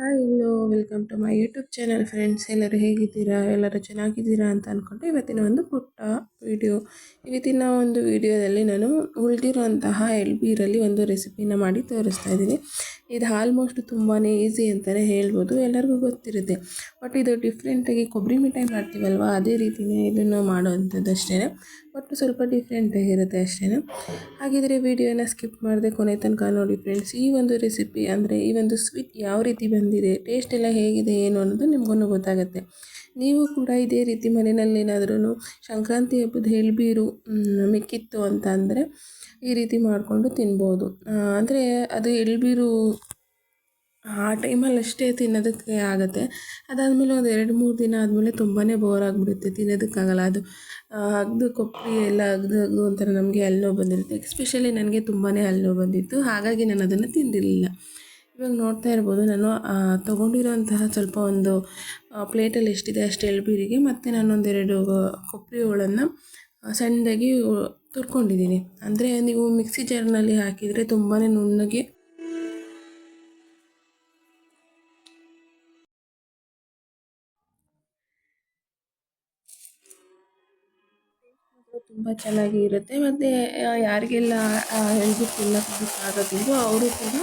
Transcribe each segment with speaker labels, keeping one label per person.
Speaker 1: Hi hello welcome to my YouTube channel friends ಎಲ್ಲರೂ ಹೇಗಿದ್ದೀರಾ? ಎಲ್ಲರೂ ಚೆನ್ನಾಗಿದ್ದೀರಾ ಅಂತ ಅಂದ್ಕೊಂಡು ಇವತ್ತಿನ ಒಂದು ಪುಟ್ಟ ವಿಡಿಯೋ ಇವತ್ತಿನ ಒಂದು ವಿಡಿಯೋದಲ್ಲಿ ನಾನು ಉಳಿದಿರುವಂತಹ ಎಳ್ಬೀರಲ್ಲಿ ಒಂದು ರೆಸಿಪಿನ ಮಾಡಿ ತೋರಿಸ್ತಾ ಇದ್ದೀನಿ. ಇದು ಆಲ್ಮೋಸ್ಟ್ ತುಂಬಾ ಈಸಿ ಅಂತಲೇ ಹೇಳ್ಬೋದು, ಎಲ್ಲರಿಗೂ ಗೊತ್ತಿರುತ್ತೆ. ಬಟ್ ಇದು ಡಿಫ್ರೆಂಟಾಗಿ ಕೊಬ್ಬರಿ ಮಿಠಾಯಿ ಮಾಡ್ತೀವಲ್ವ? ಅದೇ ರೀತಿಯೇ ಇದನ್ನು ಮಾಡೋವಂಥದ್ದು ಅಷ್ಟೇ ಒಟ್ಟು ಸ್ವಲ್ಪ ಡಿಫ್ರೆಂಟಾಗಿರುತ್ತೆ ಅಷ್ಟೇ ಹಾಗಿದ್ರೆ ವಿಡಿಯೋನ ಸ್ಕಿಪ್ ಮಾಡಿದೆ ಕೊನೆ ತನಕ ನೋಡಿ ಫ್ರೆಂಡ್ಸ್ ಈ ಒಂದು ರೆಸಿಪಿ ಅಂದರೆ ಈ ಒಂದು ಸ್ವೀಟ್ ಯಾವ ರೀತಿ ಬಂದಿದೆ ಟೇಸ್ಟ್ ಎಲ್ಲ ಹೇಗಿದೆ, ಏನು ಅನ್ನೋದು ನಿಮಗೂ ಗೊತ್ತಾಗುತ್ತೆ. ನೀವು ಕೂಡ ಇದೇ ರೀತಿ ಮನೆಯಲ್ಲಿ ಏನಾದ್ರೂ ಸಂಕ್ರಾಂತಿ ಹಬ್ಬದ ಎಳ್ಬೀರು ಮಿಕ್ಕಿತ್ತು ಅಂತ ಅಂದರೆ ಈ ರೀತಿ ಮಾಡಿಕೊಂಡು ತಿನ್ಬೋದು. ಅಂದರೆ ಅದು ಎಳ್ಬೀರು ಆ ಟೈಮಲ್ಲಿ ಅಷ್ಟೇ ತಿನ್ನೋದಕ್ಕೆ ಆಗುತ್ತೆ. ಅದಾದಮೇಲೆ ಒಂದು ಎರಡು ಮೂರು ದಿನ ಆದಮೇಲೆ ತುಂಬಾ ಬೋರ್ ಆಗಿಬಿಡುತ್ತೆ, ತಿನ್ನೋದಕ್ಕಾಗಲ್ಲ. ಅದು ಅಗ್ದು ಕೊಪ್ಪಿ ಎಲ್ಲ ಅಗ್ದು ಅಗ್ದು ಒಂಥರ ನಮಗೆ ಅಲ್ಲೋ ಬಂದಿರುತ್ತೆ. ಎಕ್ಸ್ಪೆಷಲಿ ನನಗೆ ತುಂಬಾ ಅಲ್ಲೋ ಬಂದಿತ್ತು. ಹಾಗಾಗಿ ನಾನು ಅದನ್ನು ತಿಂದಿರಲಿಲ್ಲ. ಇವಾಗ ನೋಡ್ತಾ ಇರ್ಬೋದು, ನಾನು ತೊಗೊಂಡಿರೋಂತಹ ಸ್ವಲ್ಪ ಒಂದು ಪ್ಲೇಟಲ್ಲಿ ಎಷ್ಟಿದೆ ಅಷ್ಟು ಎಳ್ಬೀರಿಗೆ ಮತ್ತು ನಾನು ಒಂದೆರಡು ಕೊಬ್ಬರಿ ಹೋಳನ್ನು ಸಣ್ಣದಾಗಿ ತುರ್ಕೊಂಡಿದ್ದೀನಿ. ಅಂದರೆ ನೀವು ಮಿಕ್ಸಿ ಜಾರ್ನಲ್ಲಿ ಹಾಕಿದರೆ ತುಂಬಾ ನುಣ್ಣಗೆ ತುಂಬ ಚೆನ್ನಾಗಿ ಇರುತ್ತೆ ಮತ್ತು ಯಾರಿಗೆಲ್ಲ ಹೆಲ್ದಿ ತಿನ್ನೋಕ್ಕಾಗೋದಿಲ್ವೋ ಅವರು ಕೂಡ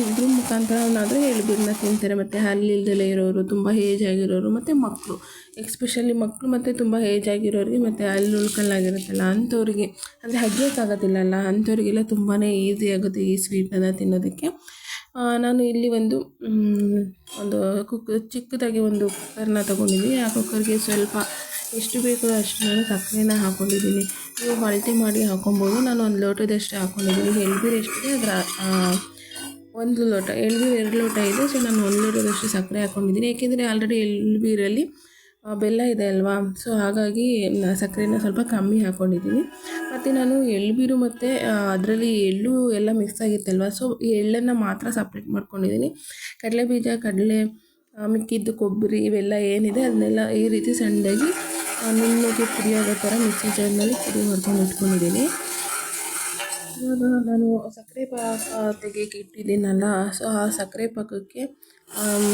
Speaker 1: ಇದ್ರ ಮುಖಾಂತರನಾದರೂ ಎಳ್ಬೀರನ್ನ ತಿಂತಾರೆ. ಮತ್ತು ಹಲ್ಲಿಲ್ದಲೇ ಇರೋರು ತುಂಬ ಏಜ್ ಆಗಿರೋರು ಮತ್ತು ಮಕ್ಕಳು ಎಕ್ಸ್ಪೆಷಲಿ ಮಕ್ಕಳು ಮತ್ತು ತುಂಬ ಏಜ್ ಆಗಿರೋರಿಗೆ ಮತ್ತು ಹಲ್ಲು ಉಳ್ಕಲ್ಲಾಗಿರುತ್ತಲ್ಲ ಅಂಥವ್ರಿಗೆ. ಅಂದರೆ ಅಗಿಯೋಕ್ಕಾಗೋದಿಲ್ಲಲ್ಲ ಅಂಥವ್ರಿಗೆಲ್ಲ ತುಂಬಾ ಈಸಿ ಆಗುತ್ತೆ ಈ ಸ್ವೀಟನ್ನು ತಿನ್ನೋದಕ್ಕೆ. ನಾನು ಇಲ್ಲಿ ಒಂದು ಒಂದು ಕುಕ್ ಚಿಕ್ಕದಾಗಿ ಒಂದು ಕುಕ್ಕರ್ನ ತೊಗೊಂಡಿದ್ದೀನಿ. ಆ ಕುಕ್ಕರ್ಗೆ ಸ್ವಲ್ಪ ಎಷ್ಟು ಬೇಕೋ ಅಷ್ಟು ನಾನು ಸಕ್ಕರೆನ ಹಾಕೊಂಡಿದ್ದೀನಿ. ನೀವು ಮಲ್ಟಿ ಮಾಡಿ ಹಾಕೊಬೋದು. ನಾನು ಒಂದು ಲೋಟದಷ್ಟು ಹಾಕ್ಕೊಂಡಿದ್ದೀನಿ ಎಳ್ಬೀರು ಎಷ್ಟಿದೆ ಅದರ ಒಂದು ಲೋಟ ಎಳ್ಬೀರು ಎರಡು ಲೋಟ ಇದೆ. ಸೊ ನಾನು ಒಂದು ಲೋಟದಷ್ಟು ಸಕ್ಕರೆ ಹಾಕೊಂಡಿದ್ದೀನಿ. ಏಕೆಂದರೆ ಆಲ್ರೆಡಿ ಎಳ್ಬೀರಲ್ಲಿ ಬೆಲ್ಲ ಇದೆ ಅಲ್ವಾ? ಸೊ ಹಾಗಾಗಿ ಸಕ್ಕರೆನ ಸ್ವಲ್ಪ ಕಮ್ಮಿ ಹಾಕ್ಕೊಂಡಿದ್ದೀನಿ ಮತ್ತು ನಾನು ಎಳ್ಬೀರು ಮತ್ತು ಅದರಲ್ಲಿ ಎಳ್ಳು ಎಲ್ಲ ಮಿಕ್ಸ್ ಆಗಿತ್ತಲ್ವ ಸೊ ಎಳ್ಳನ್ನು ಮಾತ್ರ ಸಪ್ರೇಟ್ ಮಾಡ್ಕೊಂಡಿದ್ದೀನಿ. ಕಡಲೆ ಬೀಜ ಕಡಲೆ ಮಿಕ್ಕಿದ್ದು ಕೊಬ್ಬರಿ ಇವೆಲ್ಲ ಏನಿದೆ, ಅದನ್ನೆಲ್ಲ ಈ ರೀತಿ ಸಣ್ಣದಾಗಿ ನುಣ್ಣಗೆ ಪುಡಿ ಆಗೋ ಥರ ಮಿಕ್ಸಿ ಜಾರ್ನಲ್ಲಿ ಪುಡಿ ಮಾಡ್ಕೊಂಡು ಇಟ್ಕೊಂಡಿದ್ದೀನಿ. ಇವಾಗ ನಾನು ಸಕ್ಕರೆ ಪಾಕ ತೆಗೆಯಕ್ಕೆ ಇಟ್ಟಿದ್ದೀನಲ್ಲ ಸೊ ಆ ಸಕ್ಕರೆ ಪಾಕಕ್ಕೆ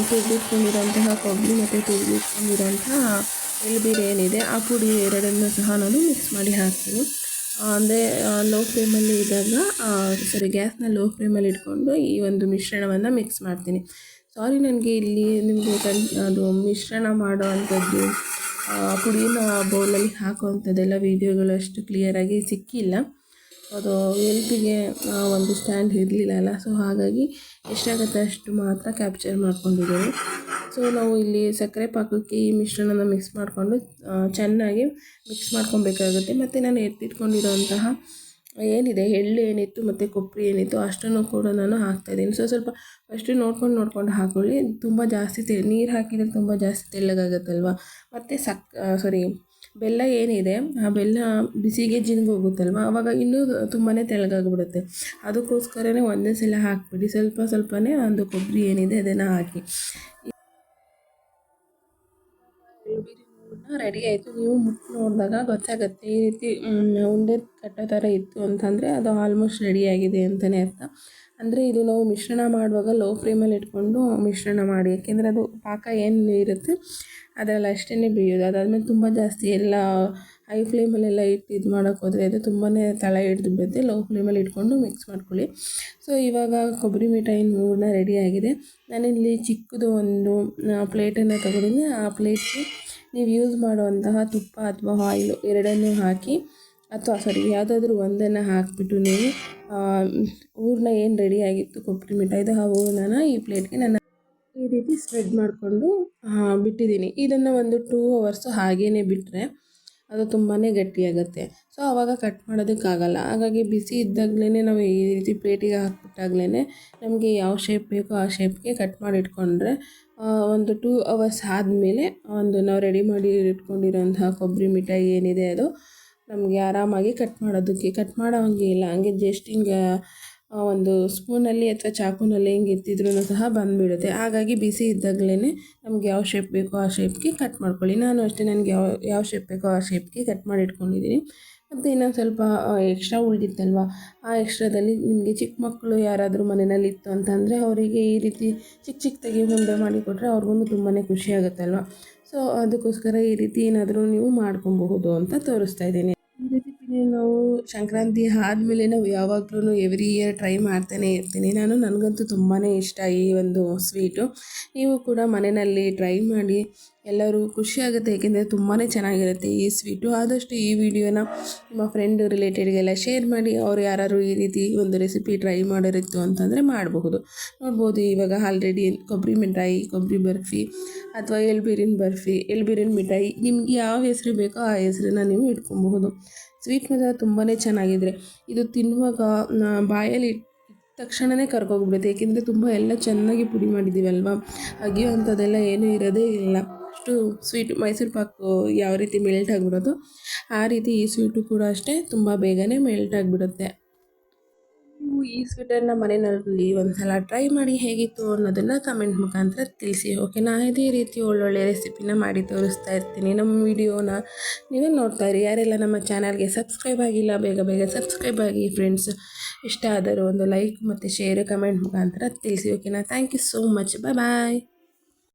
Speaker 1: ತೆಗೆದಿಟ್ಕೊಂಡಿರೋಂತಹ ಕೊಬ್ಬರಿ ಮತ್ತು ತುರಿದಿಟ್ಕೊಂಡಿರೋಂತಹ ಎಳ್ಬೀರು ಏನಿದೆ, ಆ ಪುಡಿ ಎರಡನ್ನೂ ಸಹ ನಾನು ಮಿಕ್ಸ್ ಮಾಡಿ ಹಾಕ್ತೀನಿ. ಅಂದರೆ ಲೋ ಫ್ಲೇಮಲ್ಲಿ ಇದ್ದಾಗ ಸಾರಿ ಗ್ಯಾಸ್ನ ಲೋ ಫ್ಲೇಮಲ್ಲಿ ಇಟ್ಕೊಂಡು ಈ ಒಂದು ಮಿಶ್ರಣವನ್ನು ಮಿಕ್ಸ್ ಮಾಡ್ತೀನಿ. ಸಾರಿ ನನಗೆ ಇಲ್ಲಿ ನಿಮಗೆ ಅದು ಮಿಶ್ರಣ ಮಾಡೋ ಅಂಥದ್ದು ಪುಡಿನ ಬೌಲಲ್ಲಿ ಹಾಕುವಂಥದ್ದೆಲ್ಲ ವೀಡಿಯೋಗಳು ಅಷ್ಟು ಕ್ಲಿಯರಾಗಿ ಸಿಕ್ಕಿಲ್ಲ. ಅದು ಎಲ್ಪಿಗೆ ಒಂದು ಸ್ಟ್ಯಾಂಡ್ ಇರಲಿಲ್ಲ ಅಲ್ಲ. ಸೊ ಹಾಗಾಗಿ ಎಷ್ಟಾಗುತ್ತೆ ಅಷ್ಟು ಮಾತ್ರ ಕ್ಯಾಪ್ಚರ್ ಮಾಡ್ಕೊಂಡಿದ್ದೇವೆ. ಸೊ ನಾವು ಇಲ್ಲಿ ಸಕ್ಕರೆ ಪಾಕಕ್ಕೆ ಈ ಮಿಶ್ರಣನ ಮಿಕ್ಸ್ ಮಾಡಿಕೊಂಡು ಚೆನ್ನಾಗಿ ಮಿಕ್ಸ್ ಮಾಡ್ಕೊಬೇಕಾಗುತ್ತೆ. ಮತ್ತು ನಾನು ಎತ್ತಿಟ್ಕೊಂಡಿರೋಂತಹ ಏನಿದೆ? ಎಳ್ಳು ಏನಿತ್ತು ಮತ್ತು ಕೊಬ್ಬರಿ ಏನಿತ್ತು? ಅಷ್ಟನ್ನು ಕೂಡ ನಾನು ಹಾಕ್ತಾಯಿದ್ದೀನಿ ಸೊ ಸ್ವಲ್ಪ ಫಸ್ಟು ನೋಡ್ಕೊಂಡು ನೋಡ್ಕೊಂಡು ಹಾಕೊಳ್ಳಿ. ತುಂಬ ಜಾಸ್ತಿ ತೆ, ನೀರು ಹಾಕಿದರೆ ತುಂಬ ಜಾಸ್ತಿ ತೆಳ್ಳಗಾಗುತ್ತಲ್ವ? ಮತ್ತು ಸಕ್ ಸಾರಿ ಬೆಲ್ಲ ಏನಿದೆ, ಆ ಬೆಲ್ಲ ಬಿಸಿಗೆ ಜಿನ್ಗೋಗುತ್ತಲ್ವ ಆವಾಗ ಇನ್ನೂ ತುಂಬಾ ತೆಳಗಾಗ್ಬಿಡುತ್ತೆ ಅದಕ್ಕೋಸ್ಕರನೇ ಒಂದೇ ಸಲ ಹಾಕಿಬಿಡಿ. ಸ್ವಲ್ಪ ಸ್ವಲ್ಪನೇ ಒಂದು ಕೊಬ್ಬರಿ ಏನಿದೆ ಅದನ್ನು ಹಾಕಿ. ರೆಡಿ ಆಯಿತು. ನೀವು ಮುಟ್ಟು ನೋಡಿದಾಗ ಗೊತ್ತಾಗುತ್ತೆ ಈ ರೀತಿ ಉಂಡೆ ಕಟ್ಟೋ ಥರ ಇತ್ತು ಅಂತಂದರೆ ಅದು ಆಲ್ಮೋಸ್ಟ್ ರೆಡಿಯಾಗಿದೆ ಅಂತಲೇ ಅರ್ಥ. ಅಂದರೆ ಇದು ನಾವು ಮಿಶ್ರಣ ಮಾಡುವಾಗ ಲೋ ಫ್ಲೇಮಲ್ಲಿ ಇಟ್ಕೊಂಡು ಮಿಶ್ರಣ ಮಾಡಿ, ಯಾಕೆಂದರೆ ಅದು ಪಾಕ ಏನು ಇರುತ್ತೆ, ಅದರಲ್ಲಿ ಅಷ್ಟೇ ಬೇಯೋದು. ಅದಾದಮೇಲೆ ತುಂಬ ಜಾಸ್ತಿ ಎಲ್ಲ ಹೈ ಫ್ಲೇಮಲ್ಲೆಲ್ಲ ಇಟ್ಟು ಇದು ಮಾಡೋಕ್ಕೆ ಹೋದರೆ ಅದು ತುಂಬಾ ತಳ ಹಿಡಿದು ಬಿಡುತ್ತೆ. ಲೋ ಫ್ಲೇಮಲ್ಲಿ ಇಟ್ಕೊಂಡು ಮಿಕ್ಸ್ ಮಾಡ್ಕೊಳ್ಳಿ. ಸೊ ಇವಾಗ ಕೊಬ್ಬರಿ ಮಿಠಾಯಿ ಮೂರನ್ನ ರೆಡಿಯಾಗಿದೆ ನಾನಿಲ್ಲಿ ಚಿಕ್ಕದು ಒಂದು ಪ್ಲೇಟನ್ನು ತಗೊಂಡಿದ್ದೆ. ಆ ಪ್ಲೇಟ್ಗೆ ನೀವು ಯೂಸ್ ಮಾಡುವಂತಹ ತುಪ್ಪ ಅಥವಾ ಆಯಿಲು ಎರಡನ್ನೂ ಹಾಕಿ, ಅಥವಾ ಸಾರಿ ಯಾವುದಾದ್ರೂ ಒಂದನ್ನು ಹಾಕಿಬಿಟ್ಟು ನೀವು ಊರನ್ನ ಏನು ರೆಡಿಯಾಗಿತ್ತು ಕೊಬ್ಬರಿ ಮಿಠಾಯಿದು ಆ ಹೂರಣನ ಈ ಪ್ಲೇಟ್ಗೆ ನಾನು ಈ ರೀತಿ ಸ್ಪ್ರೆಡ್ ಮಾಡಿಕೊಂಡು ಬಿಟ್ಟಿದ್ದೀನಿ. ಇದನ್ನು ಒಂದು ಟೂ ಅವರ್ಸು ಹಾಗೇ ಬಿಟ್ಟರೆ ಅದು ತುಂಬಾ ಗಟ್ಟಿಯಾಗುತ್ತೆ. ಸೊ ಆವಾಗ ಕಟ್ ಮಾಡೋದಕ್ಕಾಗಲ್ಲ. ಹಾಗಾಗಿ ಬಿಸಿ ಇದ್ದಾಗಲೇ ನಾವು ಈ ರೀತಿ ಪ್ಲೇಟಿಗೆ ಹಾಕ್ಬಿಟ್ಟಾಗಲೇ ನಮಗೆ ಯಾವ ಶೇಪ್ ಬೇಕೋ ಆ ಶೇಪ್ಗೆ ಕಟ್ ಮಾಡಿ ಇಟ್ಕೊಂಡ್ರೆ ಒಂದು ಟೂ ಅವರ್ಸ್ ಆದಮೇಲೆ ಒಂದು ನಾವು ರೆಡಿ ಮಾಡಿ ಇಟ್ಕೊಂಡಿರೋಂತಹ ಕೊಬ್ಬರಿ ಮಿಠಾಯಿ ಏನಿದೆ ಅದು ನಮಗೆ ಆರಾಮಾಗಿ ಕಟ್ ಮಾಡೋದಕ್ಕೆ ಕಟ್ ಮಾಡೋ ಹಂಗೆ ಇಲ್ಲ. ಹಂಗೆ ಜಸ್ಟ್ ಹಿಂಗೆ ಒಂದು ಸ್ಪೂನಲ್ಲಿ ಅಥವಾ ಚಾಕುನಲ್ಲಿ ಹೆಂಗೆ ಎತ್ತಿದ್ರೂ ಸಹ ಬಂದುಬಿಡುತ್ತೆ. ಹಾಗಾಗಿ ಬಿಸಿ ಇದ್ದಾಗಲೇ ನಮ್ಗೆ ಯಾವ ಶೇಪ್ ಬೇಕೋ ಆ ಶೇಪ್ಗೆ ಕಟ್ ಮಾಡ್ಕೊಳ್ಳಿ. ನಾನು ಅಷ್ಟೇ ನನಗೆ ಯಾವ ಯಾವ ಶೇಪ್ ಬೇಕೋ ಆ ಶೇಪ್ಗೆ ಕಟ್ ಮಾಡಿ ಇಟ್ಕೊಂಡಿದ್ದೀನಿ ಮತ್ತು ಇನ್ನೊಂದು ಸ್ವಲ್ಪ ಎಕ್ಸ್ಟ್ರಾ ಉಳಿದಿತ್ತಲ್ವ? ಆ ಎಕ್ಸ್ಟ್ರಾದಲ್ಲಿ ನಿಮಗೆ ಚಿಕ್ಕ ಮಕ್ಕಳು ಯಾರಾದರೂ ಮನೆಯಲ್ಲಿ ಇತ್ತು ಅಂತಂದರೆ ಅವರಿಗೆ ಈ ರೀತಿ ಚಿಕ್ಕ ಚಿಕ್ಕದಾಗಿ ಉಂಡೆ ಮಾಡಿ ಕೊಟ್ಟರೆ ಅವ್ರಿಗೂ ತುಂಬಾ ಖುಷಿ ಆಗುತ್ತಲ್ವ? ಸೊ ಅದಕ್ಕೋಸ್ಕರ ಈ ರೀತಿ ಏನಾದರೂ ನೀವು ಮಾಡ್ಕೊಬಹುದು ಅಂತ ತೋರಿಸ್ತಾ ಇದ್ದೀನಿ. ರೆಸಿಪಿನ ನಾವು ಸಂಕ್ರಾಂತಿ ಆದಮೇಲೆ ನಾವು ಯಾವಾಗಲೂ ಎವ್ರಿ ಇಯರ್ ಟ್ರೈ ಮಾಡ್ತಾನೆ ಇರ್ತೀನಿ. ನಾನು ನನಗಂತೂ ತುಂಬಾ ಇಷ್ಟ ಈ ಒಂದು ಸ್ವೀಟು ನೀವು ಕೂಡ ಮನೆಯಲ್ಲಿ ಟ್ರೈ ಮಾಡಿ ಎಲ್ಲರೂ ಖುಷಿಯಾಗುತ್ತೆ ಏಕೆಂದರೆ ತುಂಬಾ ಚೆನ್ನಾಗಿರುತ್ತೆ ಈ ಸ್ವೀಟು ಆದಷ್ಟು ಈ ವಿಡಿಯೋನ ನಿಮ್ಮ ಫ್ರೆಂಡ್ ರಿಲೇಟೆಡ್ಗೆಲ್ಲ ಶೇರ್ ಮಾಡಿ, ಅವ್ರು ಯಾರು ಈ ರೀತಿ ಒಂದು ರೆಸಿಪಿ ಟ್ರೈ ಮಾಡೋರಿತ್ತು ಅಂತಂದರೆ ಮಾಡಬಹುದು. ನೋಡ್ಬೋದು ಇವಾಗ ಆಲ್ರೆಡಿ ಕೊಬ್ಬರಿ ಮಿಠಾಯಿ, ಕೊಬ್ಬರಿ ಬರ್ಫಿ ಅಥವಾ ಎಳ್ಬೀರಿನ ಬರ್ಫಿ, ಎಳ್ಬೀರಿನ ಮಿಠಾಯಿ ನಿಮ್ಗೆ ಯಾವ ಹೆಸರು ಬೇಕೋ ಆ ಹೆಸರನ್ನ ನೀವು ಇಟ್ಕೊಬಹುದು. ಸ್ವೀಟ್ ಮಾತ್ರ ತುಂಬಾ ಚೆನ್ನಾಗಿದ್ರೆ ಇದು ತಿನ್ನುವಾಗ ಬಾಯಲ್ಲಿ ತಕ್ಷಣವೇ ಕರ್ಕೋಗ್ಬಿಡುತ್ತೆ ಏಕೆಂದರೆ ತುಂಬ ಎಲ್ಲ ಚೆನ್ನಾಗಿ ಪುಡಿ ಮಾಡಿದ್ದೀವಲ್ವ ಅಗಿಯೋ ಅಂಥದ್ದೆಲ್ಲ ಏನೂ ಇರೋದೇ ಇಲ್ಲ. ಅಷ್ಟು ಸ್ವೀಟ್ ಮೈಸೂರು ಪಾಕು ಯಾವ ರೀತಿ ಮೆಲ್ಟ್ ಆಗಿಬಿಡೋದು, ಆ ರೀತಿ ಈ ಸ್ವೀಟು ಕೂಡ ಅಷ್ಟೇ ತುಂಬ ಬೇಗನೆ ಮೆಲ್ಟ್ ಆಗಿಬಿಡುತ್ತೆ. ನೀವು ಈ ಸ್ವೀಟರ್ನ ಮನೆಯಲ್ಲಿ ಒಂದ್ಸಲ ಟ್ರೈ ಮಾಡಿ ಹೇಗಿತ್ತು ಅನ್ನೋದನ್ನು ಕಮೆಂಟ್ ಮುಖಾಂತರ ತಿಳಿಸಿ. ಓಕೆನಾ ಇದೇ ರೀತಿ ಒಳ್ಳೊಳ್ಳೆ ರೆಸಿಪಿನ ಮಾಡಿ ತೋರಿಸ್ತಾ ಇರ್ತೀನಿ. ನಮ್ಮ ವಿಡಿಯೋನ ನೀವೇ ನೋಡ್ತಾ ಇರಿ. ಯಾರೆಲ್ಲ ನಮ್ಮ ಚಾನಲ್ಗೆ ಸಬ್ಸ್ಕ್ರೈಬ್ ಆಗಿಲ್ಲ, ಬೇಗ ಬೇಗ ಸಬ್ಸ್ಕ್ರೈಬ್ ಆಗಿ ಫ್ರೆಂಡ್ಸ್ ಇಷ್ಟ ಆದರೂ ಒಂದು ಲೈಕ್ ಮತ್ತು ಶೇರ್ ಕಮೆಂಟ್ ಮುಖಾಂತರ ತಿಳಿಸಿ. ಓಕೆನಾ thank you so much bye bye